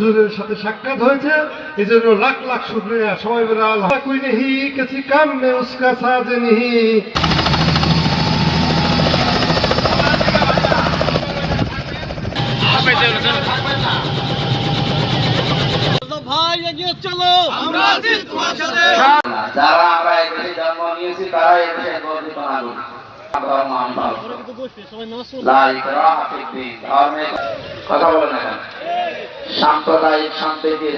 হুজুরের সাথে সাক্ষাৎ হয়েছে। এই জন্য লাখ লাখ শুক্রিয়া। সবাই বলে আল্লাহ কুই নেহি কেছি কাম মে উসকা সাজ নেহি ভাই এগিয়ে চলো আমরা আছি তোমার সাথে। যারা আমরা এই জন্ম নিয়েছি তারা এই গর্বিত নাগরিক ধর্ম আমি ভালো। সবাই নামাজ লা ইকরাহা ফিদ্দীন। ধর্মে কথা বলেন এখন সাম্প্রদায়িক সম্প্রীতির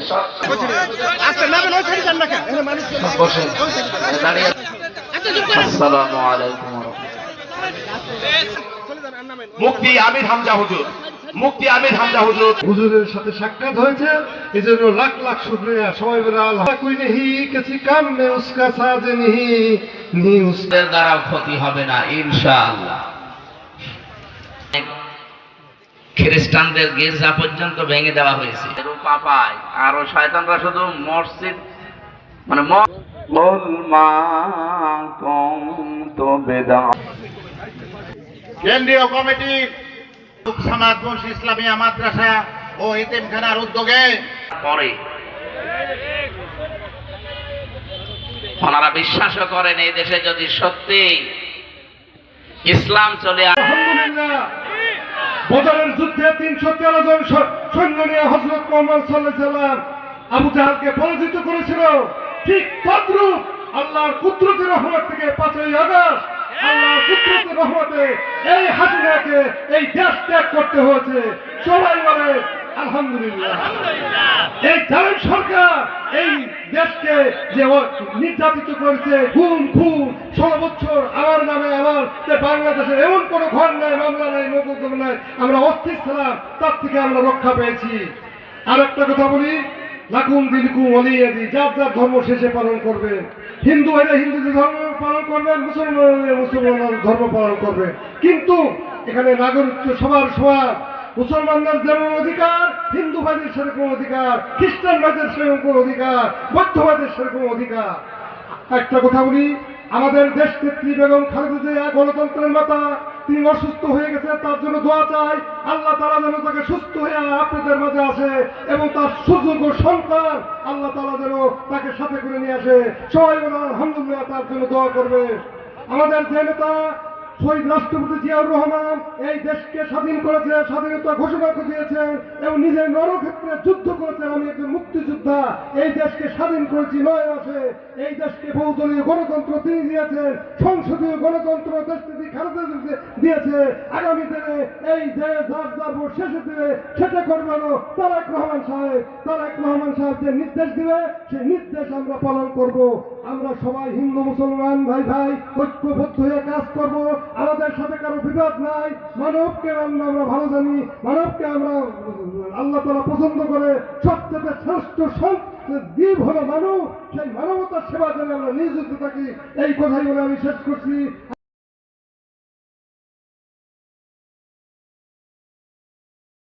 আসসালামু আলাইকুম মুক্তি আমির হামজা হুজুর। মুক্তি আমির হামজা হুজুর। হুজুরের সাথে সাক্ষাৎ হয়েছে। এই জন্য লাখ লাখ শুক্রিয়া। সবাই বলে আল্লাহ কুই নেহি? কেছি কাম মে উসকা সাজ নেহি? নি উসকা দ্বারা ক্ষতি হবে না ইনশাআল্লাহ। খ্রিস্টানদের গির্জা পর্যন্ত ভেঙে দেওয়া হয়েছে। রূপা পায় আর ওই শয়তানরা শুধু মসজিদ মানে কেন্দ্রীয় কমিটি ইসলামিয়া মাদ্রাসা ও এতিমখানার উদ্যোগে পরে ওনারা বিশ্বাসও করেন এই দেশে যদি সত্যি ইসলাম চলে আসে আলহামদুলিল্লাহ। তিনশো তেরো জন সৈন্য নিয়ে হজরত মোহাম্মদ আবু জাহালকে পরাজিত করেছিল। ঠিক তদ্রুপ আল্লাহর কুদরতি রহমত থেকে পাঁচই আগস্ট আল্লাহর রহমতে এই হাসিনাকে এই দেশ ত্যাগ করতে হয়েছে। সবাই বলে আলহামদুলিল্লাহ। এই জালেম সরকার এই দেশকে যে নির্যাতিত করেছে, খুন খুন, ষোলো বছর আমার নামে আমার যে বাংলাদেশের এমন কোনো ঘর নাই, মামলা নাই মোকদ্দমা নাই, আমরা অস্থির ছিলাম, তার থেকে আমরা রক্ষা পেয়েছি। আর একটা কথা বলি, লাকুম দিলকুম অলিয়াদি, যার যার ধর্ম শেষে পালন করবে। হিন্দু হলে হিন্দুদের ধর্ম পালন করবেন, মুসলমান মুসলমান ধর্ম পালন করবে কিন্তু এখানে নাগরিকত্ব সবার সবার মুসলমানদের যেমন অধিকার হিন্দু ভাইদের সেরকম অধিকার খ্রিস্টান ভাইদের সেরকম অধিকার বৌদ্ধ ভাইদের সেরকম অধিকার। একটা কথা বলি, আমাদের দেশ নেত্রী বেগম খালেদা জিয়া গণতন্ত্রের মাতা, তিনি অসুস্থ হয়ে গেছে, তার জন্য দোয়া চাই, আল্লাহ তালা যেন তাকে সুস্থ হয়ে আপনাদের মাঝে আসে এবং তার সুযোগ্য সন্তান আল্লাহ তালা যেন তাকে সাথে করে নিয়ে আসে। সবাই বলে আলহামদুলিল্লাহ, তার জন্য দোয়া করবে। আমাদের যে নেতা শহীদ রাষ্ট্রপতি জিয়াউর রহমান এই দেশকে স্বাধীন করেছে, স্বাধীনতা ঘোষণা দিয়েছেন এবং নিজের রণক্ষেত্রে যুদ্ধ করেছেন। আমি একজন মুক্তিযোদ্ধা, এই দেশকে স্বাধীন করেছি, নয় মাসে। এই দেশকে বহুদলীয় গণতন্ত্র তিনি দিয়েছেন সংসদীয় গণতন্ত্র দেশ তিনি খালেদা দিয়েছে। আগামী দিনে এই যে যার যার শেষে দিবে, সেটা করবেন তারেক রহমান সাহেব। তারেক রহমান সাহেব যে নির্দেশ দিবে সেই নির্দেশ আমরা পালন করব। আমরা সবাই হিন্দু, মুসলমান ভাই ভাই ঐক্যবদ্ধ হয়ে কাজ করব। সাথে কারও বিবাদ নাই। মানবকে আমরা ভালো জানি, মানবকে আমরা, আল্লাহ তারা পছন্দ করে। সবচেয়ে শ্রেষ্ঠ জীব হলো মানব, সেই মানবতার সেবা যেন আমরা নিয়োজিত থাকি। এই কথাই বলে আমি শেষ করছি।